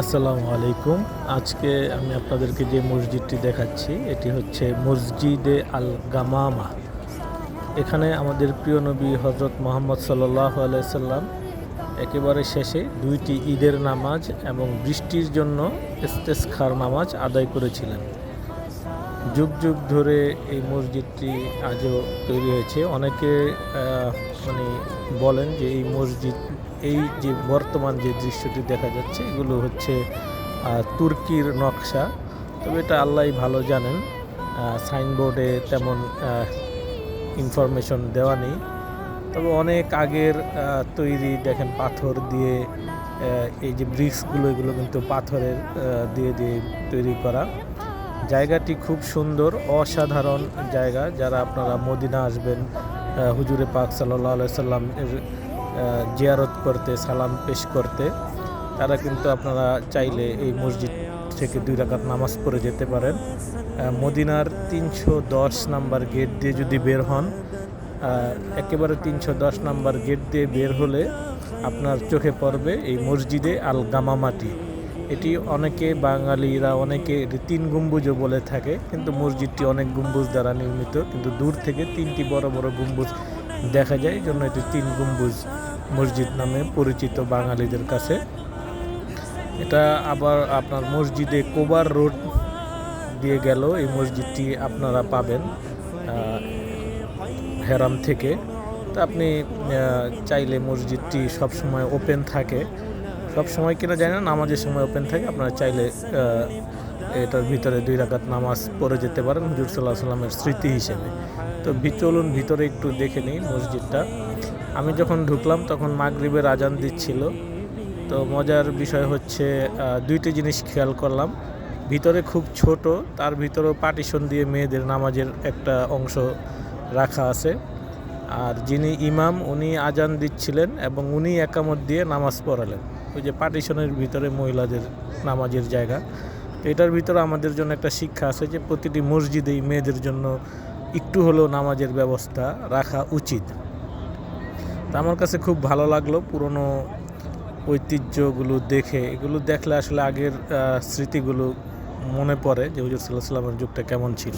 আসসালামু আলাইকুম। আজকে আমি আপনাদেরকে যে মসজিদটি দেখাচ্ছি, এটি হচ্ছে মসজিদে আল গামামা এখানে আমাদের প্রিয় নবী হজরত মোহাম্মদ সাল্লাহ আলাইসাল্লাম একেবারে শেষে দুইটি ঈদের নামাজ এবং বৃষ্টির জন্য ইস্তেসখার নামাজ আদায় করেছিলেন। যুগ যুগ ধরে এই মসজিদটি আজও তৈরি হয়েছে। অনেকে মানে বলেন যে এই মসজিদ, এই যে বর্তমান যে দৃশ্যটি দেখা যাচ্ছে, এগুলো হচ্ছে তুর্কির নকশা। তবে এটা আল্লাহ ভালো জানেন সাইনবোর্ডে তেমন ইনফরমেশন দেওয়া নেই। তবে অনেক আগের তৈরি দেখেন পাথর দিয়ে এই যে ব্রিক্সগুলো এগুলো কিন্তু পাথরের দিয়ে দিয়ে তৈরি করা। জায়গাটি খুব সুন্দর, অসাধারণ জায়গা। যারা আপনারা মদিনা আসবেন হুজুরে পাক সাল্লাহ সাল্লাম এর জিয়ারত করতে, সালাম পেশ করতে, তারা কিন্তু আপনারা চাইলে এই মসজিদ থেকে দুই রাকাত নামাজ পড়ে যেতে পারেন। মদিনার তিনশো দশ নাম্বার গেট দিয়ে যদি বের হন একেবারে তিনশো দশ নাম্বার গেট দিয়ে বের হলে আপনার চোখে পড়বে এই মসজিদে আল গামামাটি এটি অনেকে বাঙালিরা, অনেকে এটি তিন গম্বুজও বলে থাকে, কিন্তু মসজিদটি অনেক গম্বুজ দ্বারা নির্মিত, কিন্তু দূর থেকে তিনটি বড় বড় গম্বুজ দেখা যায় জন্য এটি তিন গম্বুজ মসজিদ নামে পরিচিত বাঙালিদের কাছে। এটা আবার আপনার মসজিদে কোবার রোড দিয়ে গেল এই মসজিদটি আপনারা পাবেন হেরাম থেকে। তো আপনি চাইলে মসজিদটি সবসময় ওপেন থাকে। সব সময় কিনা জানি না, নামাজের সময় ওপেন থাকে, আপনারা চাইলে এটার ভিতরে দুই রাকাত নামাজ পড়ে যেতে পারেন, হুজুর সাল্লাহ সাল্লামের স্মৃতি হিসেবে। তো চলুন ভিতরে একটু দেখে নিই মসজিদটা। আমি যখন ঢুকলাম, তখন মাগরিবের আজান দিচ্ছিল। তো মজার বিষয় হচ্ছে দুইটি জিনিস খেয়াল করলাম। ভিতরে খুব ছোট, তার ভিতরেও পার্টিশন দিয়ে মেয়েদের নামাজের একটা অংশ রাখা আছে। আর যিনি ইমাম, উনি আজান দিচ্ছিলেন এবং উনি একামত দিয়ে নামাজ পড়ালেন। ওই যে পার্টিশনের ভিতরে মহিলাদের নামাজের জায়গা। তো এটার ভিতরে আমাদের জন্য একটা শিক্ষা আছে যে প্রতিটি মসজিদেই মেয়েদের জন্য একটু হলেও নামাজের ব্যবস্থা রাখা উচিত। তা আমার কাছে খুব ভালো লাগল পুরনো ঐতিহ্যগুলো দেখে। এগুলো দেখলে আসলে আগের স্মৃতিগুলো মনে পড়ে যে হুজুর সাল্লাহ সাল্লামের যুগটা কেমন ছিল।